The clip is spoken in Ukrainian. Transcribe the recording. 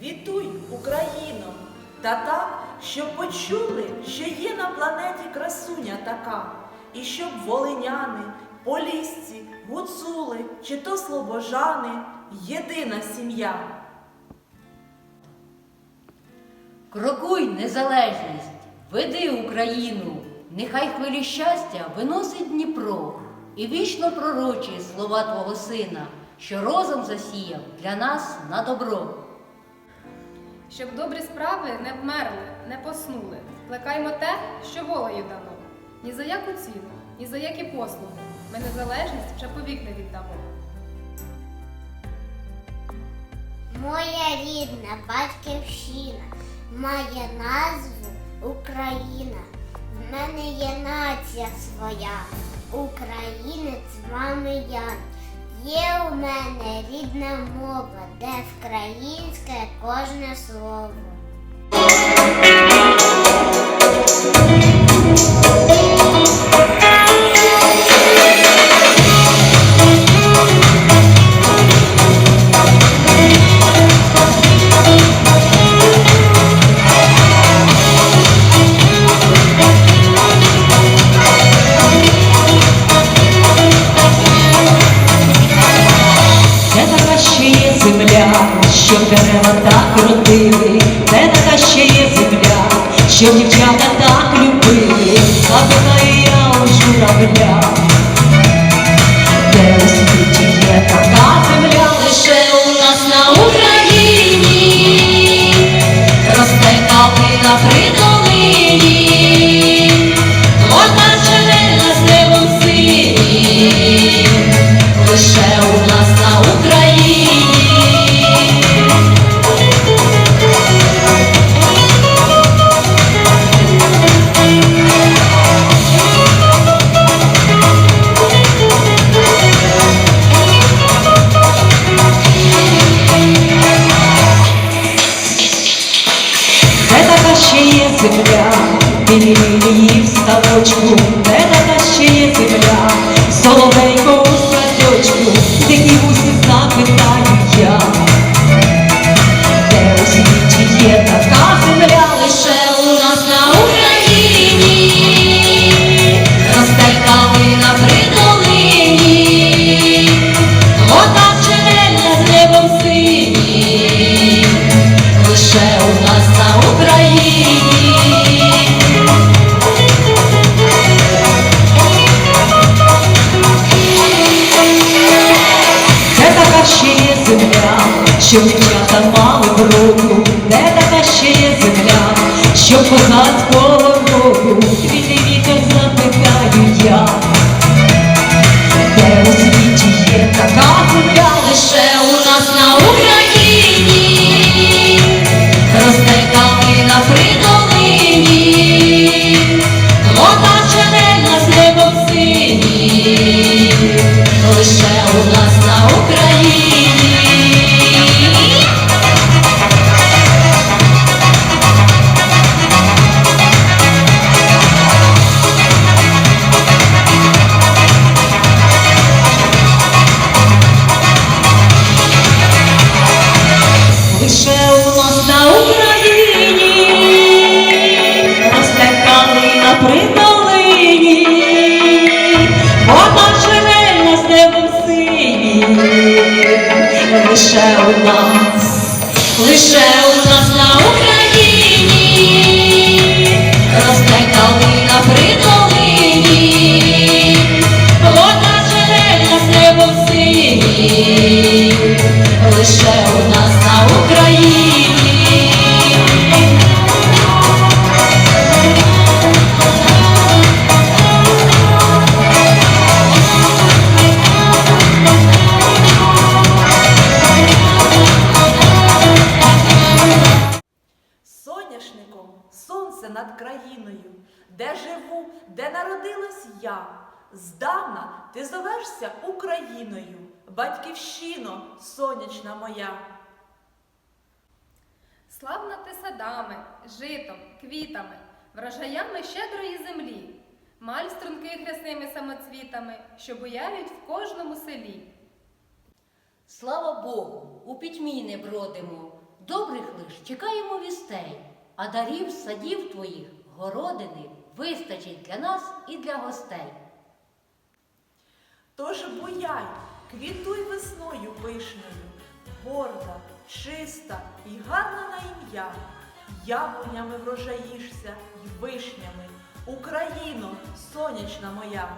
Квітуй, Україно, та так, щоб почули, що є на планеті красуня така, і щоб волиняни, полісці, гуцули чи то слобожани єдина сім'я. Крокуй, незалежність, веди Україну, нехай хвилі щастя виносить Дніпро, і вічно пророчі слова Твого Сина, що розум засіяв для нас на добро. Щоб добрі справи не вмерли, не поснули. Плекаймо те, що волею дано. Ні за яку ціну, ні за які послуги. Ми незалежність вже повік не віддамо. Моя рідна батьківщина має назву Україна. В мене є нація своя, українець вами я. Є у мене рідна мова, де вкраїнське кожне слово. Земля, що дерева так родили, це така ще є земля, що дівчата так любили, запитаю я у журавля, де у світі є така земля, лише у нас на Україні, росте калина при лілії в ставочку, де така ще є земля, соловейко у садочку, дикі гуси запитаю що козацького роду, вільний вітер запитаю я. Де у світі є така земля, лише у нас на Україні, росте калина при долині, вода небом синім, лише у нас Лише у нас, лише у де живу, де народилась я. Здавна ти зовешся Україною, батьківщино, сонячна моя. Славна ти садами, житом, квітами, врожаями щедрої землі, маль струнких рясними самоцвітами, що буяють в кожному селі. Слава Богу, у пітьмі не бродимо, Добрих лиш чекаємо вістей, а дарів садів твоїх, городини, вистачить для нас і для гостей. Тож бояй, квітуй весною пишною, горда, чиста і гарна на ім'я. Яблунями врожаїшся й вишнями, Україно, сонячна моя.